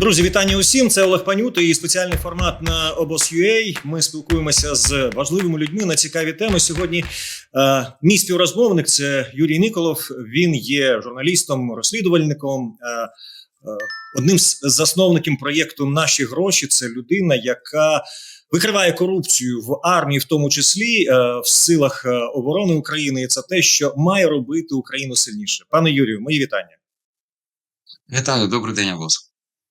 Друзі, вітання усім. Це Олег Панюта і спеціальний формат на обос.ua. Ми спілкуємося з важливими людьми на цікаві теми. Сьогодні е, мій співрозмовник це Юрій Николов. Він є журналістом, розслідувальником. Е, е, одним з засновників проєкту Наші гроші це людина, яка викриває корупцію в армії, в тому числі е, в силах е, оборони України. І це те, що має робити Україну сильніше. Пане Юрію, мої вітання. Вітаю, добрий день, Авос.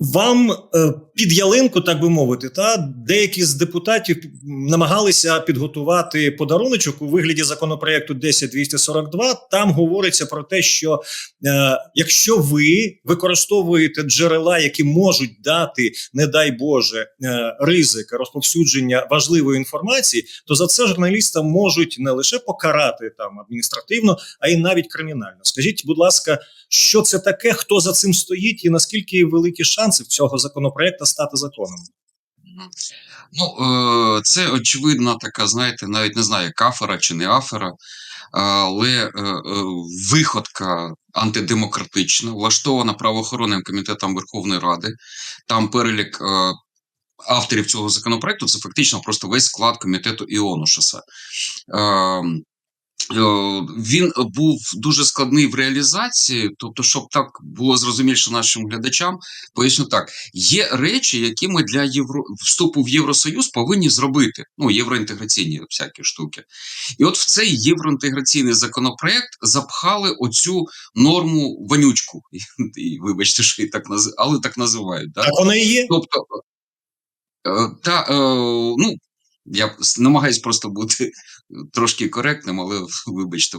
Вам е, під ялинку, так би мовити, та деякі з депутатів намагалися підготувати подаруночок у вигляді законопроекту 10242. Там говориться про те, що е, якщо ви використовуєте джерела, які можуть дати, не дай Боже, е, ризик розповсюдження важливої інформації, то за це журналіста можуть не лише покарати там адміністративно, а й навіть кримінально. Скажіть, будь ласка, що це таке, хто за цим стоїть, і наскільки великі шанси в цього законопроекту стати законом? Ну, е, це очевидно така, знаєте, навіть не знаю, кафера чи не афера, але е, е, виходка антидемократична, влаштована правоохоронним комітетом Верховної Ради. Там перелік авторів цього законопроекту це фактично просто весь склад комітету Іонушаса. Е, він був дуже складний в реалізації, тобто, щоб так було зрозуміліше нашим глядачам, поясню так: є речі, які ми для євро вступу в Євросоюз повинні зробити. Ну, євроінтеграційні всякі штуки. І от в цей євроінтеграційний законопроект запхали оцю норму вонючку. І, Вибачте, що і так наз... але так називають. Да? Так воно і є. Тобто, е, та, е, ну, я намагаюсь просто бути трошки коректним, але вибачте,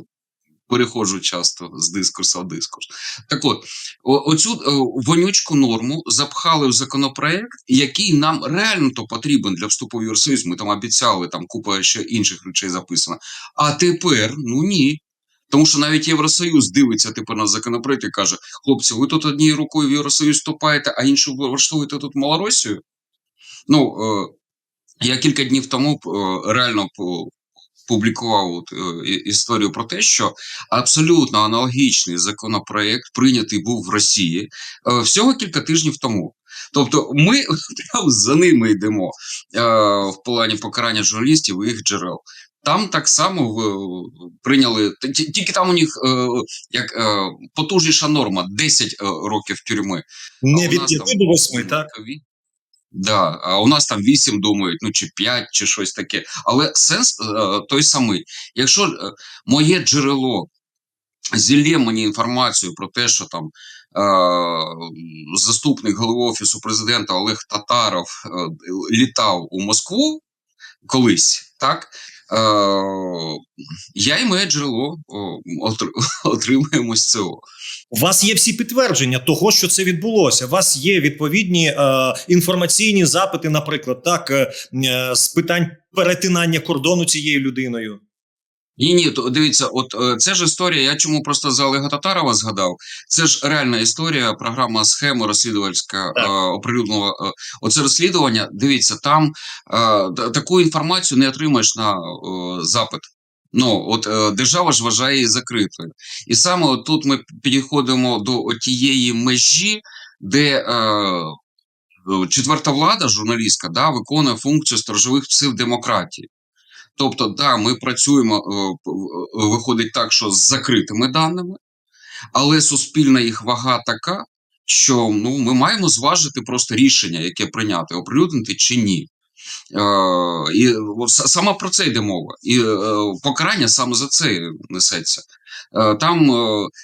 переходжу часто з дискурсу в дискурс. Так от, оцю е, вонючку норму запхали в законопроект, який нам реально то потрібен для вступу в Євросоюз. Ми там обіцяли, там купа ще інших речей записано. А тепер ну ні. Тому що навіть Євросоюз дивиться тепер на законопроект і каже: хлопці, ви тут однією рукою в Євросоюз вступаєте, а іншу влаштовуєте тут Малоросію. Ну, е, я кілька днів тому е, реально публікував от, е, історію про те, що абсолютно аналогічний законопроект прийнятий був в Росії е, всього кілька тижнів тому. Тобто, ми прямо за ними йдемо в плані покарання журналістів і їх джерел. Там так само в, прийняли тільки там у них е, як е, потужніша норма 10 років тюрми. Не від 5 до 8, так? Да, а у нас там вісім думають, ну чи п'ять, чи щось таке. Але сенс е, той самий. Якщо е, моє джерело зілє мені інформацію про те, що там е, заступник голови офісу президента Олег Татаров е, літав у Москву колись, так я і моє джерело отримуємо цього. У вас є всі підтвердження того, що це відбулося. У вас є відповідні е, інформаційні запити, наприклад, так е, е, з питань перетинання кордону цією людиною. Ні, ні, то дивіться, от е, це ж історія. Я чому просто за Олега Татарова згадав. Це ж реальна історія. Програма схема розслідувальська е, оприлюднила е, оце розслідування. Дивіться, там е, таку інформацію не отримаєш на е, запит. Ну от е, держава ж вважає її закритою, і саме от тут ми підходимо до тієї межі, де е, четверта влада, журналістка, да, виконує функцію сторожових псів демократії. Тобто, да, ми працюємо, е, виходить так, що з закритими даними, але суспільна їх вага така, що ну, ми маємо зважити просто рішення, яке прийняти, оприлюднити чи ні. Е, і саме про це йде мова, і е, покарання саме за це несеться. Е, там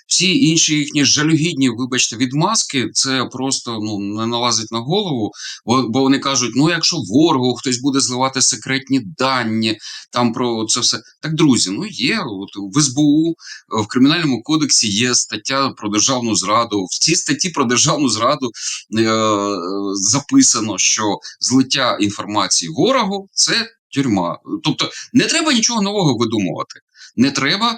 всі інші їхні жалюгідні, вибачте, відмазки, це просто ну не налазить на голову, бо, вони кажуть: ну якщо ворогу хтось буде зливати секретні дані, там про це все так, друзі. Ну є от в СБУ в кримінальному кодексі є стаття про державну зраду. В цій статті про державну зраду е, записано, що злиття інформації ворогу це тюрма. Тобто не треба нічого нового видумувати. Не треба е,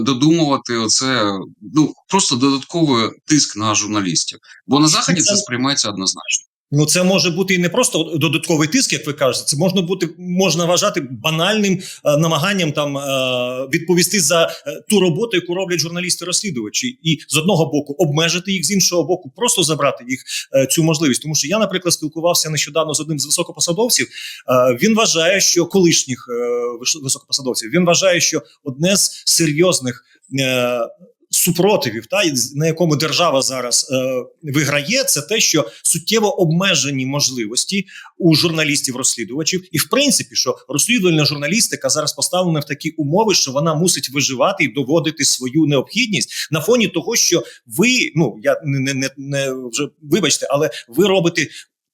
додумувати оце, ну просто додатковий тиск на журналістів, бо на заході це сприймається однозначно. Ну, це може бути і не просто додатковий тиск, як ви кажете. Це можна бути можна вважати банальним е, намаганням там е, відповісти за е, ту роботу, яку роблять журналісти-розслідувачі, і з одного боку обмежити їх, з іншого боку, просто забрати їх е, цю можливість. Тому що я, наприклад, спілкувався нещодавно з одним з високопосадовців. Е, він вважає, що колишніх е, високопосадовців він вважає, що одне з серйозних. Е, Супротивів, та на якому держава зараз е, виграє, це те, що суттєво обмежені можливості у журналістів-розслідувачів, і в принципі, що розслідувальна журналістика зараз поставлена в такі умови, що вона мусить виживати і доводити свою необхідність на фоні того, що ви ну я не, не, не, вже вибачте, але ви робите.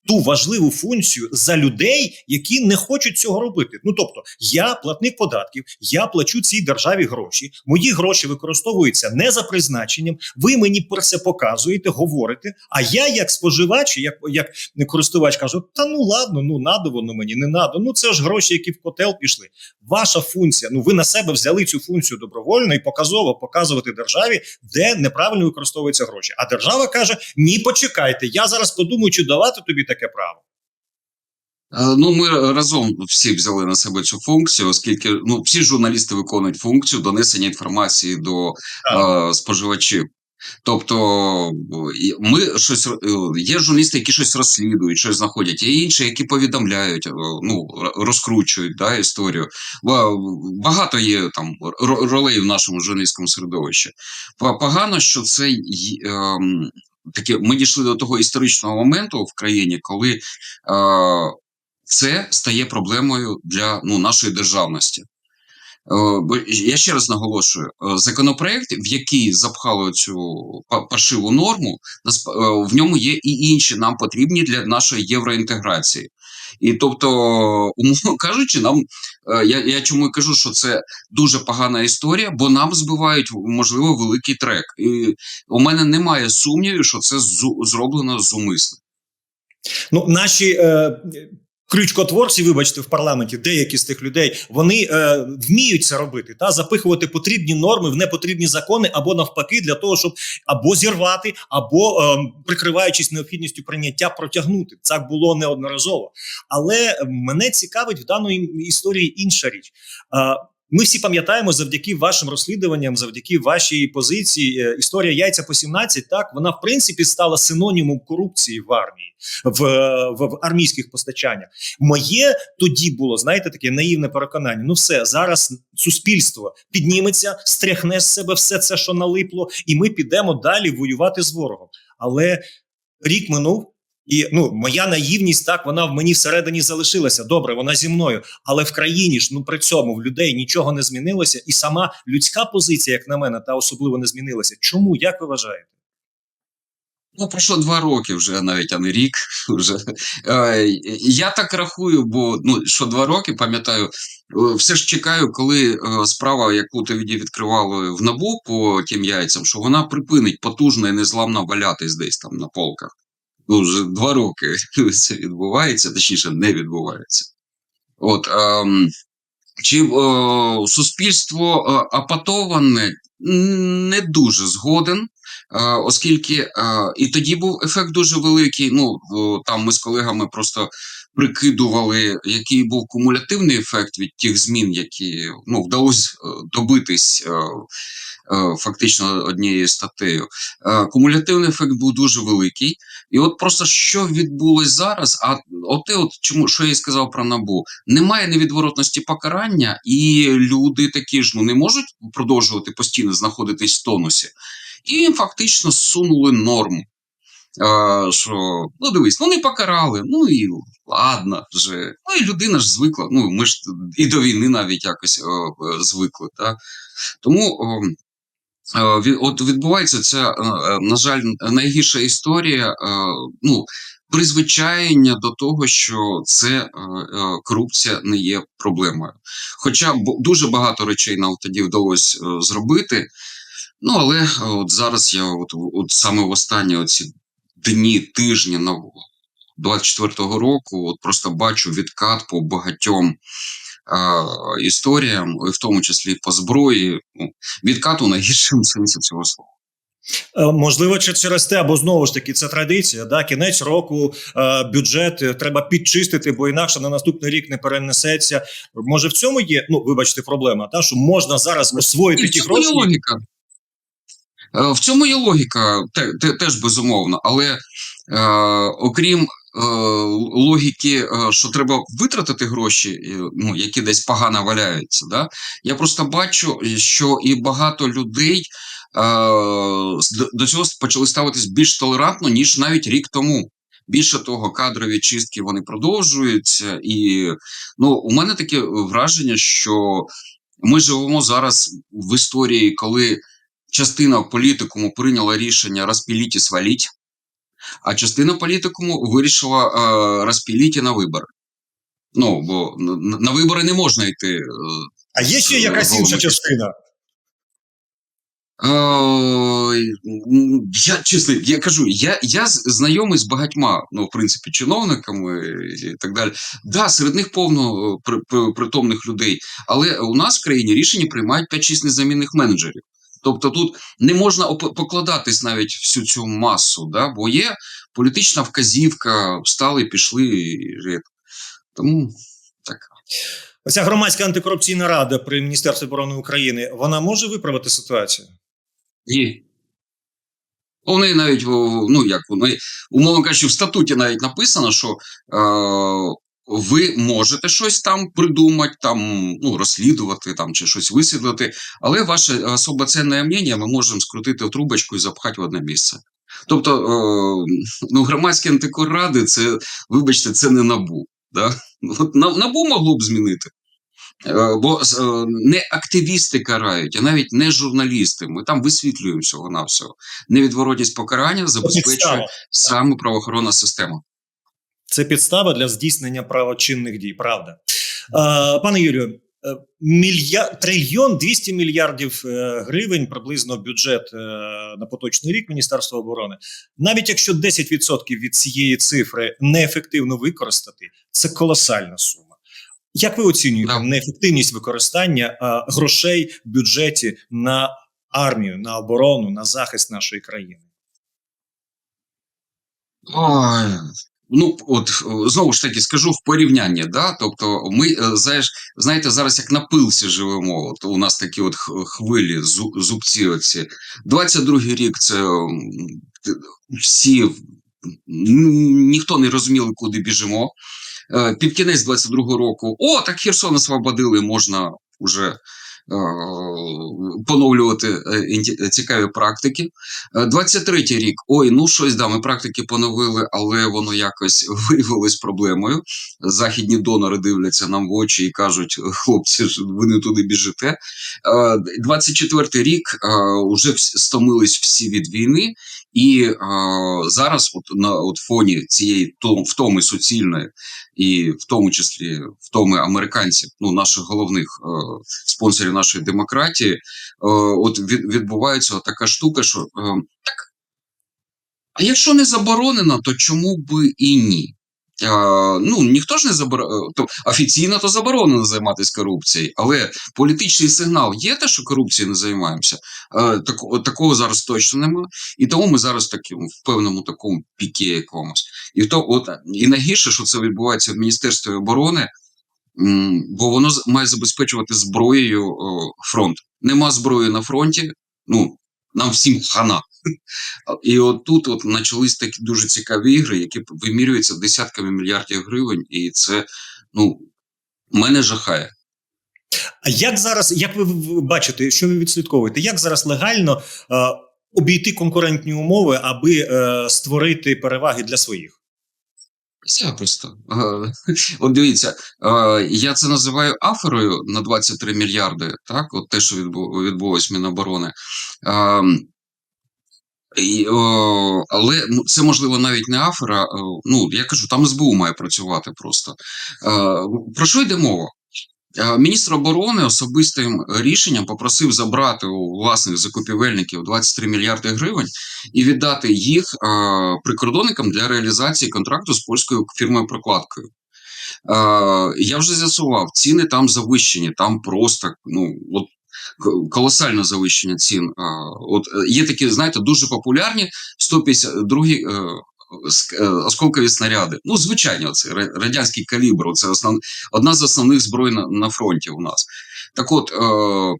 Ту важливу функцію за людей, які не хочуть цього робити. Ну тобто, я платник податків, я плачу цій державі гроші. Мої гроші використовуються не за призначенням. Ви мені про це показуєте, говорите. А я, як споживач, як, як користувач, кажу: та ну ладно, ну надо воно мені, не надо. Ну це ж гроші, які в котел пішли. Ваша функція. Ну ви на себе взяли цю функцію добровольно і показово показувати державі, де неправильно використовуються гроші. А держава каже: Ні, почекайте, я зараз подумаю, чи давати тобі таке право. Е, Ну, ми разом всі взяли на себе цю функцію, оскільки ну всі журналісти виконують функцію донесення інформації до е, споживачів. Тобто ми щось е, є журналісти, які щось розслідують, щось знаходять, є інші, які повідомляють, е, ну розкручують да, історію. Багато є там ролей в нашому журналістському середовищі. Погано, що це ем, таке. Ми дійшли до того історичного моменту в країні, коли е, це стає проблемою для ну, нашої державності. Е, Бо я ще раз наголошую: е, законопроект, в який запхали цю паршиву норму, е, в ньому є і інші нам потрібні для нашої євроінтеграції. І тобто, умовно кажучи, нам е, я, я чому кажу, що це дуже погана історія, бо нам збивають можливо великий трек. І у мене немає сумнівів, що це зроблено зумисно. Ну, наші е, крючкотворці, вибачте, в парламенті, деякі з тих людей, вони е, вміють це робити, та запихувати потрібні норми в непотрібні закони, або навпаки, для того, щоб або зірвати, або е, прикриваючись необхідністю прийняття, протягнути. Так було неодноразово. Але мене цікавить в даної історії інша річ. Е, ми всі пам'ятаємо завдяки вашим розслідуванням, завдяки вашій позиції. е, Історія яйця по 17, так вона в принципі стала синонімом корупції в армії, в, в, в армійських постачаннях. Моє тоді було, знаєте, таке наївне переконання. Ну, все зараз суспільство підніметься, стряхне з себе все це, що налипло, і ми підемо далі воювати з ворогом. Але рік минув. І ну, моя наївність так вона в мені всередині залишилася. Добре, вона зі мною, але в країні ж ну при цьому в людей нічого не змінилося, і сама людська позиція, як на мене, та особливо не змінилася. Чому як ви вважаєте? Ну, пройшло два роки вже, навіть а не рік. Вже. Е, я так рахую, бо ну, що два роки, пам'ятаю, е, все ж чекаю, коли е, справа, яку тоді відкривали в НАБУ по тим яйцям, що вона припинить потужно і незламно валятись десь там на полках. Ну, вже два роки це відбувається, точніше, не відбувається. От, ем, чи е, суспільство е, апатоване, не дуже згоден. Е, оскільки е, і тоді був ефект дуже великий. Ну там ми з колегами просто прикидували, який був кумулятивний ефект від тих змін, які ну вдалося добитись е, фактично однією статтею. Е, Кумулятивний ефект був дуже великий. І от просто що відбулось зараз? А от те, от чому що я й сказав про набу, немає невідворотності покарання, і люди такі ж ну не можуть продовжувати постійно знаходитись в тонусі і їм фактично зсунули норму. А, що, ну дивись, ну не покарали, ну і ладно вже. Ну і людина ж звикла. Ну, ми ж і до війни навіть якось о, е, звикли. Так? Тому е, ві- от відбувається ця, е, е, на жаль, найгірша історія. е, Ну, призвичаєння до того, що це е, е, корупція не є проблемою. Хоча дуже багато речей нам тоді вдалося е, зробити. Ну, але е, от зараз я от, от саме в останні оці дні, тижні на 24-го року, от просто бачу відкат по багатьом е, історіям, і в тому числі по зброї. Ну, відкату на гіршому сенсі цього слова. Е, Можливо, чи через те, або знову ж таки це традиція. Да? Кінець року е, бюджет е, треба підчистити, бо інакше на наступний рік не перенесеться. Може, в цьому є, ну вибачте, проблема, та що можна зараз освоїти ті гроші. логіка. Е, В цьому є логіка, те, те, теж безумовно, але е, окрім е, логіки, е, що треба витратити гроші, ну, які десь погано валяються, да? я просто бачу, що і багато людей до цього почали ставитись більш толерантно, ніж навіть рік тому. Більше того, кадрові чистки вони продовжуються, і ну, у мене таке враження, що ми живемо зараз в історії, коли частина політикуму прийняла рішення розпіліть і сваліть, а частина політикуму вирішила е, розпіліть і на вибори. Ну, бо на, вибори не можна йти. е, А є ще якась інша частина. Е, я чесно, я кажу, я, я знайомий з багатьма, ну, в принципі, чиновниками і так далі. Да, серед них повно е, при, при- притомних людей, але у нас в країні рішення приймають 5-6 незамінних менеджерів. Тобто тут не можна покладатись навіть всю цю масу, да? бо є політична вказівка, встали, пішли. І, тому так. Оця громадська антикорупційна рада при Міністерстві оборони України вона може виправити ситуацію? Ні. Неї навіть, ну як, неї, умовно кажучи, в статуті навіть написано, що е, ви можете щось там придумати, там, ну, розслідувати там, чи щось висвітлити, але ваше особо цінне мнення ми можемо скрутити в трубочку і запхати в одне місце. Тобто, е, ну, громадські антикорради, це, вибачте, це не набу. Да? От набу могло б змінити. Е, Бо е, не активісти карають, а навіть не журналісти. Ми там висвітлюємо всього на всього. Невідворотність покарання забезпечує саме правоохоронна система. Це підстава для здійснення правочинних дій. Правда, е, пане Юрію, е, мільярд трильйон 200 мільярдів е, гривень приблизно бюджет е, на поточний рік Міністерства оборони. Навіть якщо 10% від цієї цифри неефективно використати, це колосальна сума. Як ви оцінюєте Да. неефективність використання грошей в бюджеті на армію, на оборону, на захист нашої країни? Ой. Ну, от е, знову ж таки скажу в порівнянні, да? тобто ми е, знаєш, знаєте, зараз як на пилці живемо. От у нас такі от хвилі, зубці. Оці. 22-й рік це всі ніхто не розуміли, куди біжимо. Е, Під кінець 22-го року, о, так Херсон освободили, можна вже е, поновлювати е, цікаві практики. Е, 23-й рік, ой, ну щось да, ми практики поновили, але воно якось виявилось проблемою. Західні донори дивляться нам в очі і кажуть: хлопці, ви не туди біжите. Е, 24-й рік вже стомились всі від війни, і е, зараз, от на от фоні цієї втоми суцільної, і в тому числі втоми американців, ну наших головних е, спонсорів нашої демократії, е, от від, відбувається така штука, що е, так. А якщо не заборонено, то чому би і ні? Е, ну ніхто ж не заборонено, то офіційно то заборонено займатися корупцією, але політичний сигнал є те, що корупцією не займаємося. Е, так, такого зараз точно немає. І тому ми зараз таким в певному такому піке якомусь. І то, от і найгірше, що це відбувається в Міністерстві оборони, бо воно має забезпечувати зброєю фронт. Нема зброї на фронті. Ну нам всім хана. І от тут от почались такі дуже цікаві ігри, які вимірюються десятками мільярдів гривень, і це ну мене жахає. А як зараз, як ви бачите, що ви відслідковуєте? Як зараз легально е, обійти конкурентні умови, аби е, створити переваги для своїх? Запросто. Е, От дивіться, е, я це називаю аферою на 23 мільярди, так, от те, що відбу- відбулось Міноборони. Ем, І, о, але ну, це можливо навіть не афера. е, Ну я кажу, там СБУ має працювати просто. Е, Про що йде мова? Е, Міністр оборони особистим рішенням попросив забрати у власних закупівельників 23 мільярди гривень і віддати їх е, прикордонникам для реалізації контракту з польською фірмою прокладкою. Е, я вже з'ясував, ціни там завищені, там просто ну от Колосальне завищення цін. От є такі, знаєте, дуже популярні 152 е, ск- е, осколкові снаряди. Ну, звичайно, це радянський калібр. Це основ, одна з основних зброй на, на фронті у нас. Так от, е,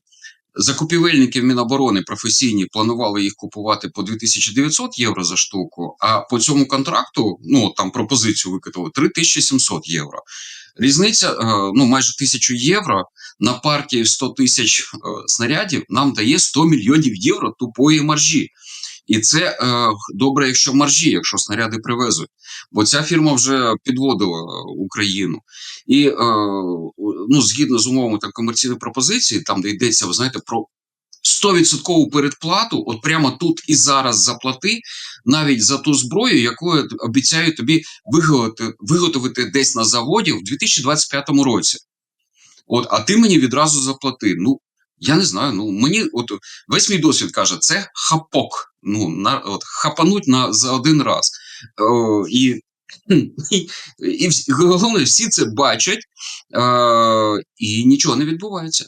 закупівельники Міноборони професійні планували їх купувати по 2900 євро за штуку, а по цьому контракту, ну там пропозицію викатали 3700 євро. Різниця е, ну майже 1000 євро на партії 100 тисяч е, снарядів нам дає 100 мільйонів євро тупої маржі. І це е, добре, якщо маржі, якщо снаряди привезуть. Бо ця фірма вже підводила Україну. І е, ну, згідно з умовами там, комерційної пропозиції, там де йдеться, ви знаєте, про 100% передплату, от прямо тут і зараз заплати, навіть за ту зброю, яку обіцяю тобі виготовити, виготовити десь на заводі в 2025 році. От, а ти мені відразу заплати. Ну, я не знаю. Ну мені, от весь мій досвід каже, це хапок. Ну, на от хапануть на за один раз. О, і, і, і головне, всі це бачать, е, і нічого не відбувається.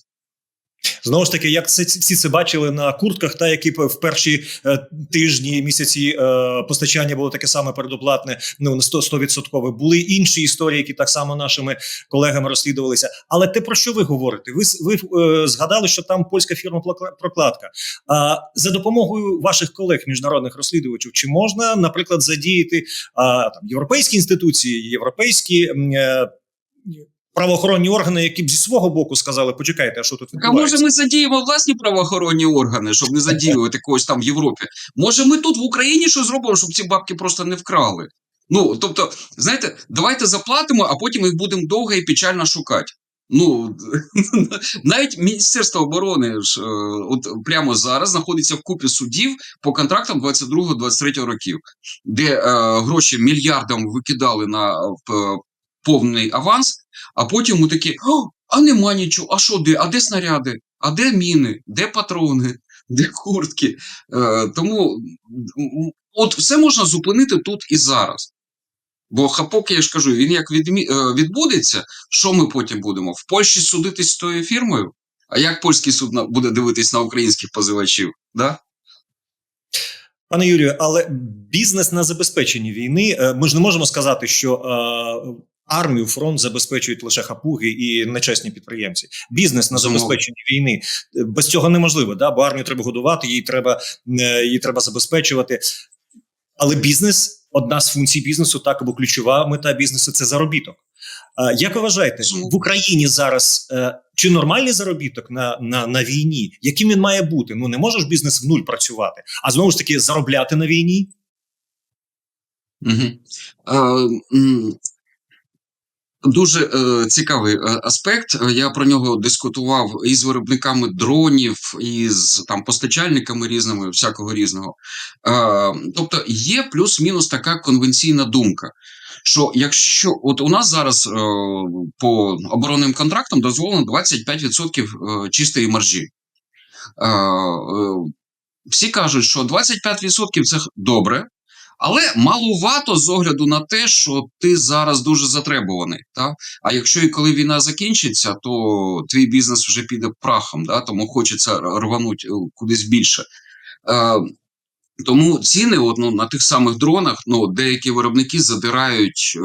Знову ж таки, як це всі це бачили на куртках, та які в перші е, тижні місяці е, постачання було таке саме передоплатне, ну на 100 100%. Були інші історії, які так само нашими колегами розслідувалися. Але те про що ви говорите? Ви ви е, згадали, що там польська фірма прокладка. А за допомогою ваших колег, міжнародних розслідувачів, чи можна, наприклад, задіяти а, там європейські інституції, європейські. Е, Правоохоронні органи, які б зі свого боку сказали, почекайте, а що тут Так, а може ми задіємо власні правоохоронні органи, щоб не задіювати когось там в Європі? Може, ми тут в Україні щось зробимо, щоб ці бабки просто не вкрали? Ну, тобто, знаєте, давайте заплатимо, а потім їх будемо довго і печально шукати. Ну, навіть Міністерство оборони ж е, от прямо зараз знаходиться в купі судів по контрактам 22-23 років, де е, гроші мільярдам викидали на е, п- повний аванс, а потім ми такі: О, а нема нічого, а що де? А де снаряди? А де міни? Де патрони? Де куртки? Е, тому от все можна зупинити тут і зараз. Бо хапок, я ж кажу, він як відмі... е, відбудеться, що ми потім будемо? В Польщі судитись з тою фірмою? А як польський суд буде дивитись на українських позивачів? Да? Пане Юрію, але бізнес на забезпеченні війни. е, Ми ж не можемо сказати, що е, армію фронт забезпечують лише хапуги і нечесні підприємці. Бізнес на забезпеченні війни без цього неможливо. Да? Бо армію треба годувати, її треба, е, її треба забезпечувати. Але бізнес одна з функцій бізнесу, так або ключова мета бізнесу це заробіток. Як ви вважаєте, в Україні зараз е, чи нормальний заробіток на, на, на війні? Яким він має бути? Ну не може ж бізнес в нуль працювати, а знову ж таки заробляти на війні. Угу. Дуже е, цікавий е, аспект. Я про нього дискутував і з виробниками дронів, і з там постачальниками різними, всякого різного. Е, тобто є плюс-мінус така конвенційна думка. Що якщо от у нас зараз е, по оборонним контрактам дозволено 25% е, чистої маржі. Е, е, всі кажуть, що 25% це добре, але малувато з огляду на те, що ти зараз дуже затребуваний. Та? А якщо і коли війна закінчиться, то твій бізнес вже піде прахом, да? тому хочеться рванути кудись більше. Е, тому ціни от, ну, на тих самих дронах ну, деякі виробники задирають е,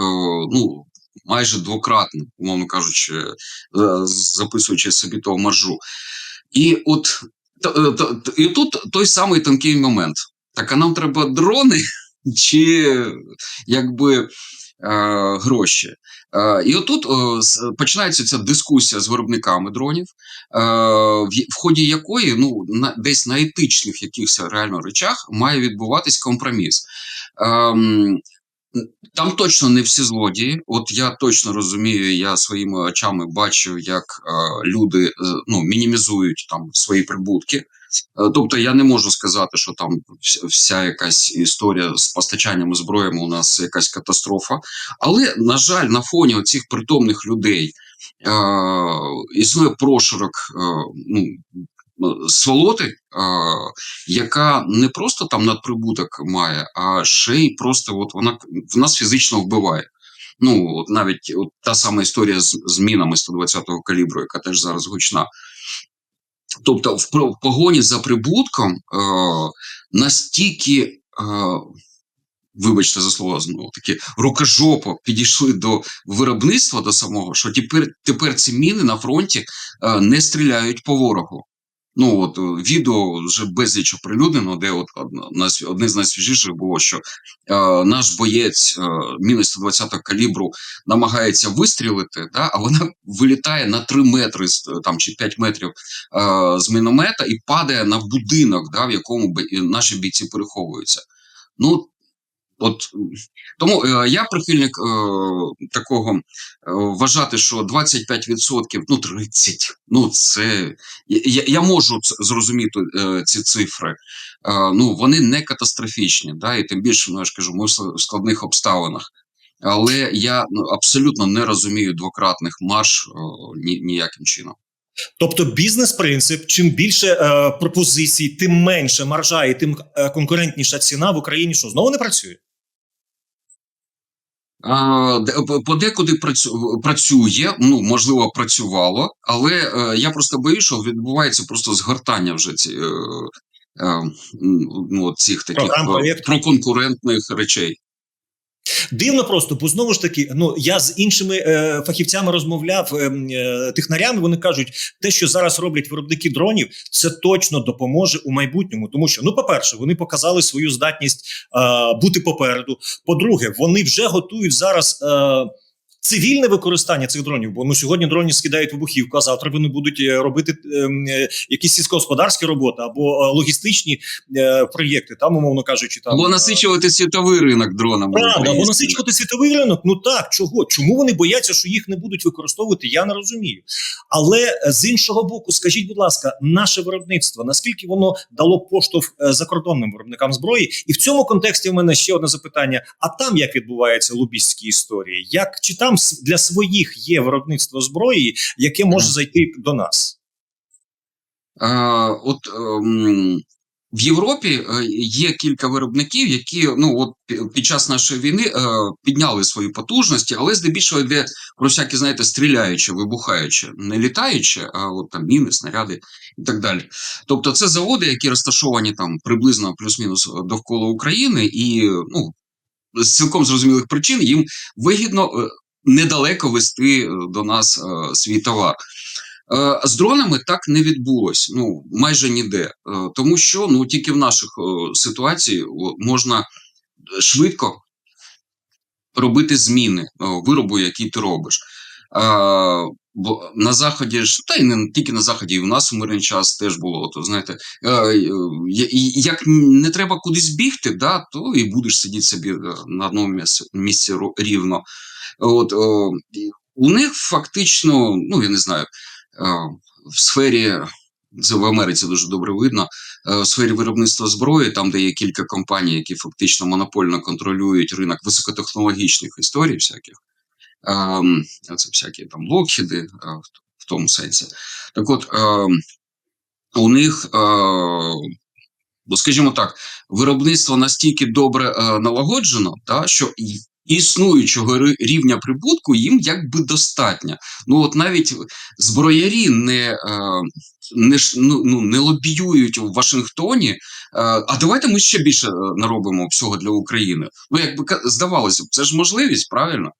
ну, майже двократно, умовно кажучи, е, записуючи собі того маржу. І от е, і тут той самий тонкий момент. Так, а нам треба дрони чи якби е, гроші. Е, і отут е, починається ця дискусія з виробниками дронів, в, ході якої ну, на, десь на етичних якихось реально речах має відбуватись компроміс. Там точно не всі злодії. От я точно розумію, я своїми очами бачу, як е, люди е, ну, мінімізують там свої прибутки. Е, Тобто я не можу сказати, що там вся- якась історія з постачанням зброями у нас якась катастрофа. Але, на жаль, на фоні оцих притомних людей е, існує прошарок е, ну, сволоти, е, яка не просто там надприбуток має, а ще й просто от вона в нас фізично вбиває. Ну, от навіть от та сама історія з, з мінами 120-го калібру, яка теж зараз гучна. тобто, в погоні за прибутком е, настільки. Е, Вибачте за слово знову таки рукожопо підійшли до виробництва до самого, що тепер, тепер ці міни на фронті е, не стріляють по ворогу. Ну от е, відео вже безліч оприлюднено, де от одне з найсвіжіших було, що е, наш боєць е, міни 120 калібру намагається вистрілити, да, а вона вилітає на 3 метри е, там, чи 5 метрів е, з міномета і падає на будинок, да, в якому наші бійці переховуються. Ну, От тому е, я прихильник е, такого е, вважати, що 25%, ну 30%, ну це я, я можу зрозуміти е, ці цифри. Е, ну вони не катастрофічні, да, і тим більше, ну я ж кажу, ми в в складних обставинах. Але я ну, абсолютно не розумію двократних марш е, ні, ніяким чином. Тобто бізнес-принцип: чим більше е, пропозицій, тим менше маржа і тим е, конкурентніша ціна в Україні. Що знову не працює? Подекуди працю- працює, ну можливо, працювало, але е, я просто боюсь, що відбувається просто згортання вже ці, е, е, ну, цих таких про конкурентних проконкурентних речей. Дивно просто, бо знову ж таки, ну я з іншими е, фахівцями розмовляв е, е, технарями. Вони кажуть, те, що зараз роблять виробники дронів, це точно допоможе у майбутньому. Тому що, ну, по-перше, вони показали свою здатність е, бути попереду. По-друге, вони вже готують зараз. Е, Цивільне використання цих дронів, бо ну сьогодні дрони скидають вибухівку, а завтра вони будуть е, робити ем, е, якісь сільськогосподарські роботи або е, логістичні е, проєкти, там умовно кажучи, там Або е, насичувати світовий ринок дронами. Правда, або насичувати світовий ринок. Ну так, чого? Чому вони бояться, що їх не будуть використовувати? Я не розумію. Але з іншого боку, скажіть, будь ласка, наше виробництво наскільки воно дало поштовх закордонним виробникам зброї? І в цьому контексті в мене ще одне запитання: а там як відбуваються лобістські історії? Як чи там для своїх є виробництво зброї, яке може зайти до нас? Е, от ем, в Європі е, є кілька виробників, які ну от під час нашої війни е, підняли свої потужності, але здебільшого йде про всякі, знаєте, стріляючі, вибухаючі, не літаючі, а от там міни, снаряди і так далі. Тобто, це заводи, які розташовані там приблизно плюс-мінус довкола України, і ну з цілком зрозумілих причин їм вигідно е, недалеко вести е, до нас е, свій товар. Е, З дронами так не відбулось, ну майже ніде, тому що ну тільки в наших ситуації можна швидко робити зміни виробу, який ти робиш. Бо на заході ж, та й не тільки на заході, і в нас у мирний час теж було. То знаєте, як не треба кудись бігти, да, то і будеш сидіти собі на одному місці рівно. От о, у них фактично, ну я не знаю, е, в сфері. Це в Америці дуже добре видно. е, В сфері виробництва зброї, там, де є кілька компаній, які фактично монопольно контролюють ринок високотехнологічних історій, всяких, ем, це всякі там локхіди, е, в- тому сенсі. Так от, у них, е, ну, скажімо так, виробництво настільки добре е, налагоджено, що існуючого рівня прибутку їм якби достатньо. Ну от навіть зброярі не, е, не, ну, ну, не лобіюють у Вашингтоні. е, А давайте ми ще більше е, наробимо всього для України. Ну, якби здавалося б, це ж можливість, правильно?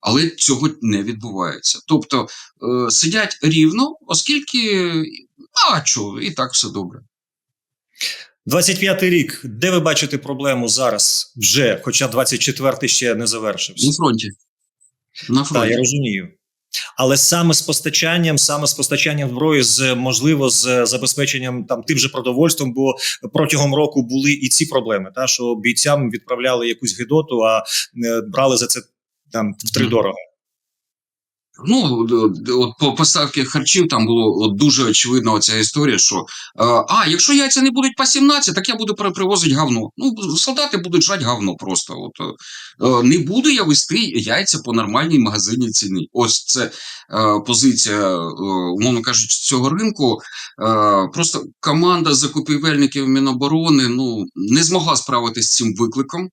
Але цього не відбувається. Тобто сидять рівно, оскільки а чого, і так все добре. 25-й рік. Де ви бачите проблему зараз? Вже, хоча 24-й ще не завершився. На фронті. На Так, я розумію. Але саме з постачанням, саме з постачанням зброї, з можливо, з забезпеченням там тим же продовольством, бо протягом року були і ці проблеми, та що бійцям відправляли якусь гидоту, а е, брали за це там втридорого. Ну, от по поставці харчів там було от дуже очевидна оця історія, що е, а, якщо яйця не будуть по 17, так я буду при- привозити говно. Ну, солдати будуть жати говно просто. От, е, е, не буду я вести яйця по нормальній магазинній ціні. Ось це позиція, умовно кажучи, цього ринку. Просто команда закупівельників Міноборони ну, не змогла справитися з цим викликом.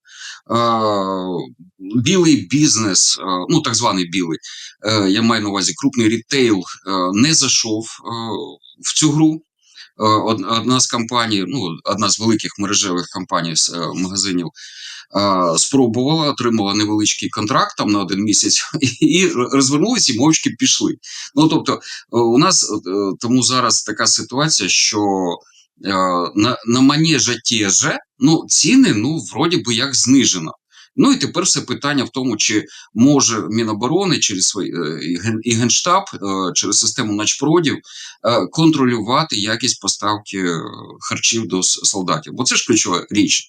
Білий бізнес, ну так званий білий, я маю на увазі крупний рітейл, е, не зайшов е, в цю гру. одна з компаній, ну одна з великих мережевих компаній з е, магазинів. е, Спробувала, отримала невеличкий контракт там на один місяць і розвернулися і мовчки пішли. Ну тобто, е, у нас е, тому зараз така ситуація, що е, на, на манежа ті же, ну ціни, ну вроді би як знижено. Ну і тепер все питання в тому, чи може Міноборони через свої е, і Генштаб е, через систему начпродів е, контролювати якість поставки харчів до солдатів. Бо це ж ключова річ.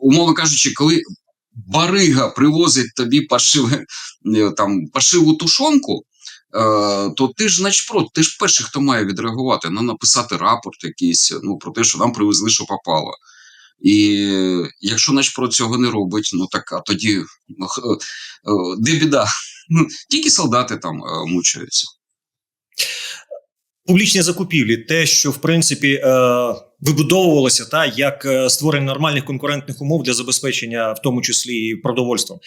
Умовно кажучи, коли барига привозить тобі паршиве, там, паршиву тушонку, то ти ж начпрод, ти ж перший, хто має відреагувати, ну, написати рапорт якийсь ну, про те, що нам привезли, що попало. І якщо начпрод цього не робить, ну так а тоді ну, е, де біда? Ну, Тільки солдати там е, мучаються. Публічні закупівлі, те, що в принципі е, вибудовувалося та як створення нормальних конкурентних умов для забезпечення, в тому числі і продовольством,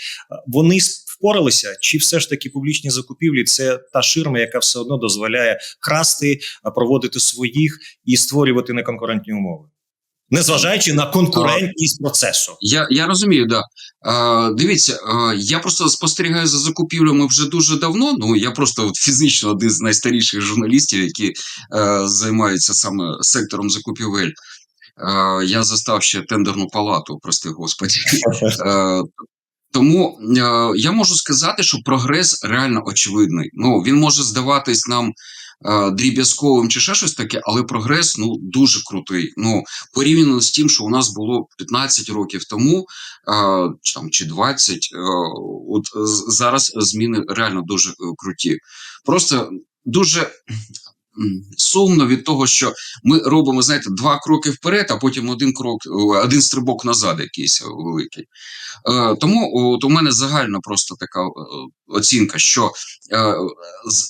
вони впоралися, чи все ж таки публічні закупівлі це та ширма, яка все одно дозволяє красти, проводити своїх і створювати неконкурентні умови, незважаючи на конкурентність процесу. Я, я розумію, да. Е, дивіться, е, я просто спостерігаю за закупівлями вже дуже давно. Ну я просто от фізично один з найстаріших журналістів, які е, займаються саме сектором закупівель. Е, я застав ще тендерну палату, прости господі. Е, тому е, я можу сказати, що прогрес реально очевидний. Ну він може здаватись нам дріб'язковим чи ще щось таке, але прогрес ну дуже крутий. Ну порівняно з тим, що у нас було 15 років тому, е, чи там чи 20, е, от зараз зміни реально дуже е, круті. Просто дуже. Сумно від того, що ми робимо, знаєте, два кроки вперед, а потім один крок, один стрибок назад, якийсь великий. Е, тому от у мене загальна просто така е, оцінка, що е,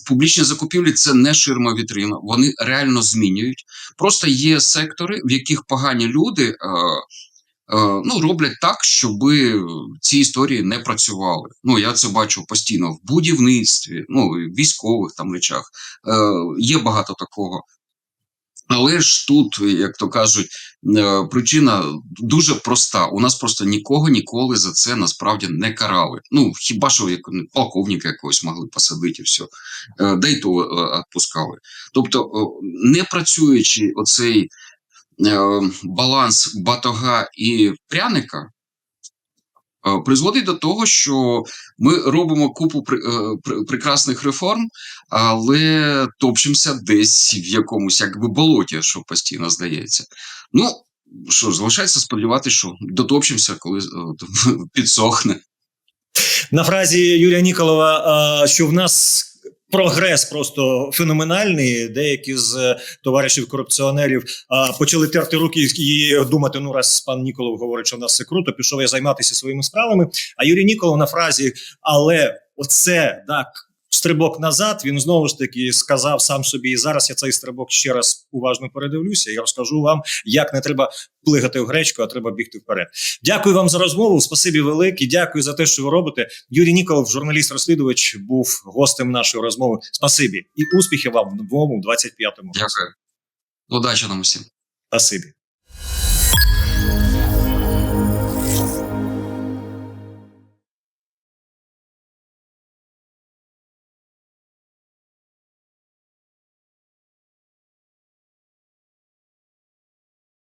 публічні закупівлі це не ширма вітрина, вони реально змінюють. Просто є сектори, в яких погані люди. Е, Ну, роблять так, щоб ці історії не працювали. Ну, я це бачу постійно в будівництві, ну, в військових там речах. Е, є багато такого. Але ж тут, як то кажуть, е, причина дуже проста. У нас просто нікого ніколи за це насправді не карали. Ну хіба що як полковника якогось могли посадити, все. Да то е, відпускали. Тобто, не працюючи оцей баланс батога і пряника. е, Призводить до того, що ми робимо купу е, прекрасних реформ, але топчемося десь в якомусь якби болоті, що постійно здається. Ну що ж, залишається сподіватися, що дотопчемося, коли е, підсохне. На фразі Юрія Ніколова, е, що в нас прогрес просто феноменальний. Деякі з е, товаришів корупціонерів а, почали терти руки і думати: ну, раз пан Ніколов говорить, що в нас все круто, пішов я займатися своїми справами. А Юрій Ніколов на фразі, але оце так. Стрибок назад він знову ж таки сказав сам собі, і зараз я цей стрибок ще раз уважно передивлюся і розкажу вам, як не треба плигати в гречку, а треба бігти вперед. Дякую вам за розмову. Спасибі велике. Дякую за те, що ви робите. Юрій Ніколов, журналіст-розслідувач, був гостем нашої розмови. Спасибі і успіхів вам в новому 25-му. Дякую. Удачі нам усім. Спасибі.